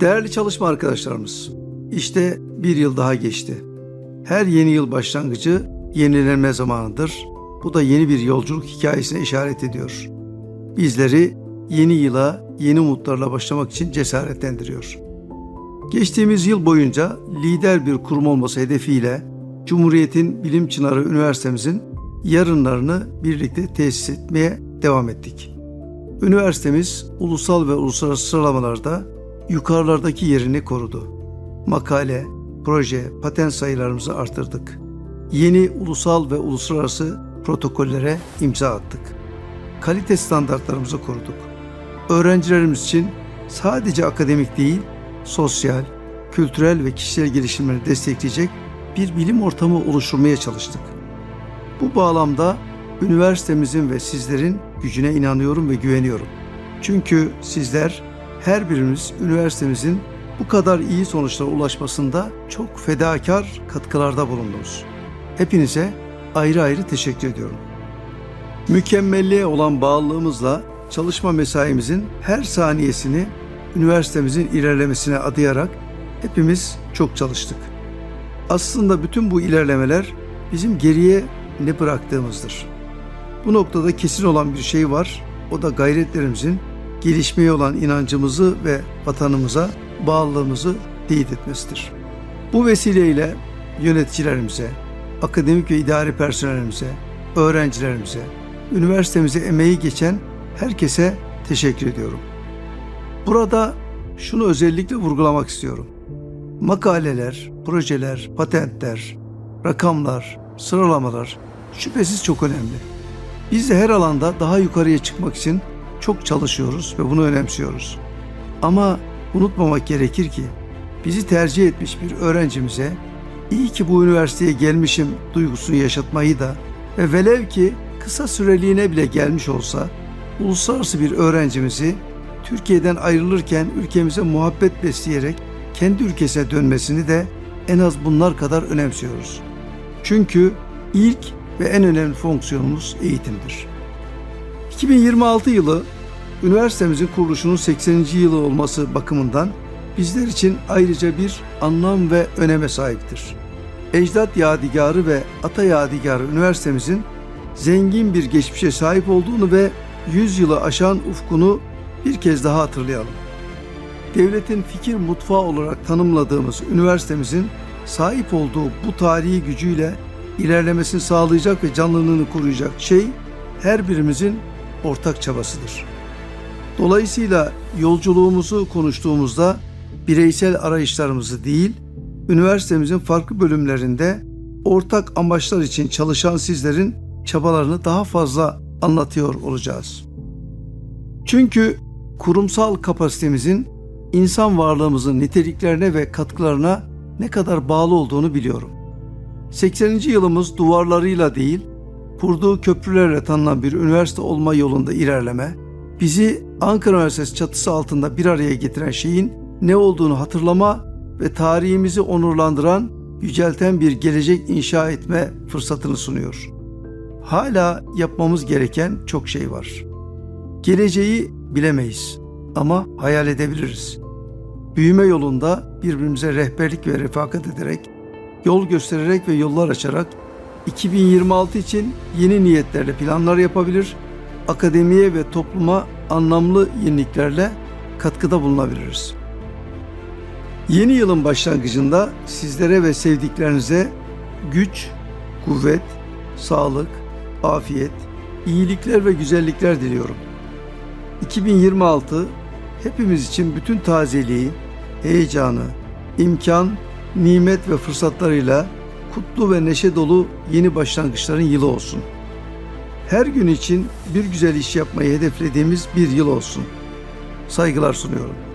Değerli çalışma arkadaşlarımız, işte bir yıl daha geçti. Her yeni yıl başlangıcı yenilenme zamanıdır. Bu da yeni bir yolculuk hikayesine işaret ediyor. Bizleri yeni yıla, yeni umutlarla başlamak için cesaretlendiriyor. Geçtiğimiz yıl boyunca lider bir kurum olması hedefiyle Cumhuriyet'in Bilim Çınarı Üniversitemizin yarınlarını birlikte tesis etmeye devam ettik. Üniversitemiz ulusal ve uluslararası sıralamalarda yukarılardaki yerini korudu. Makale, proje, patent sayılarımızı artırdık. Yeni ulusal ve uluslararası protokollere imza attık. Kalite standartlarımızı koruduk. Öğrencilerimiz için sadece akademik değil, sosyal, kültürel ve kişisel gelişimleri destekleyecek bir bilim ortamı oluşturmaya çalıştık. Bu bağlamda üniversitemizin ve sizlerin gücüne inanıyorum ve güveniyorum. Çünkü sizler her birimiz üniversitemizin bu kadar iyi sonuçlara ulaşmasında çok fedakar katkılarda bulundunuz. Hepinize ayrı ayrı teşekkür ediyorum. Mükemmelliğe olan bağlılığımızla çalışma mesaimizin her saniyesini üniversitemizin ilerlemesine adayarak hepimiz çok çalıştık. Aslında bütün bu ilerlemeler bizim geriye ne bıraktığımızdır. Bu noktada kesin olan bir şey var. O da gayretlerimizin gelişmeye olan inancımızı ve vatanımıza bağlılığımızı teyit etmesidir. Bu vesileyle yöneticilerimize, akademik ve idari personelimize, öğrencilerimize, üniversitemize emeği geçen herkese teşekkür ediyorum. Burada şunu özellikle vurgulamak istiyorum. Makaleler, projeler, patentler, rakamlar, sıralamalar şüphesiz çok önemli. Biz de her alanda daha yukarıya çıkmak için çok çalışıyoruz ve bunu önemsiyoruz. Ama unutmamak gerekir ki bizi tercih etmiş bir öğrencimize iyi ki bu üniversiteye gelmişim duygusunu yaşatmayı da ve velev ki kısa süreliğine bile gelmiş olsa uluslararası bir öğrencimizi Türkiye'den ayrılırken ülkemize muhabbet besleyerek kendi ülkesine dönmesini de en az bunlar kadar önemsiyoruz. Çünkü ilk ve en önemli fonksiyonumuz eğitimdir. 2026 yılı üniversitemizin kuruluşunun 80. yılı olması bakımından bizler için ayrıca bir anlam ve öneme sahiptir. Ecdat Yadigarı ve Ata Yadigarı üniversitemizin zengin bir geçmişe sahip olduğunu ve 100 yılı aşan ufkunu bir kez daha hatırlayalım. Devletin fikir mutfağı olarak tanımladığımız üniversitemizin sahip olduğu bu tarihi gücüyle ilerlemesini sağlayacak ve canlılığını koruyacak şey her birimizin ortak çabasıdır. Dolayısıyla yolculuğumuzu konuştuğumuzda bireysel arayışlarımızı değil, üniversitemizin farklı bölümlerinde ortak amaçlar için çalışan sizlerin çabalarını daha fazla anlatıyor olacağız. Çünkü kurumsal kapasitemizin insan varlığımızın niteliklerine ve katkılarına ne kadar bağlı olduğunu biliyorum. 80. yılımız duvarlarıyla değil, kurduğu köprülerle tanınan bir üniversite olma yolunda ilerleme, bizi Ankara Üniversitesi çatısı altında bir araya getiren şeyin ne olduğunu hatırlama ve tarihimizi onurlandıran, yücelten bir gelecek inşa etme fırsatını sunuyor. Hala yapmamız gereken çok şey var. Geleceği bilemeyiz ama hayal edebiliriz. Büyüme yolunda birbirimize rehberlik ve refakat ederek, yol göstererek ve yollar açarak 2026 için yeni niyetlerle planlar yapabilir, akademiye ve topluma anlamlı yeniliklerle katkıda bulunabiliriz. Yeni yılın başlangıcında sizlere ve sevdiklerinize güç, kuvvet, sağlık, afiyet, iyilikler ve güzellikler diliyorum. 2026 hepimiz için bütün tazeliği, heyecanı, imkan, nimet ve fırsatlarıyla kutlu ve neşe dolu yeni başlangıçların yılı olsun. Her gün için bir güzel iş yapmayı hedeflediğimiz bir yıl olsun. Saygılar sunuyorum.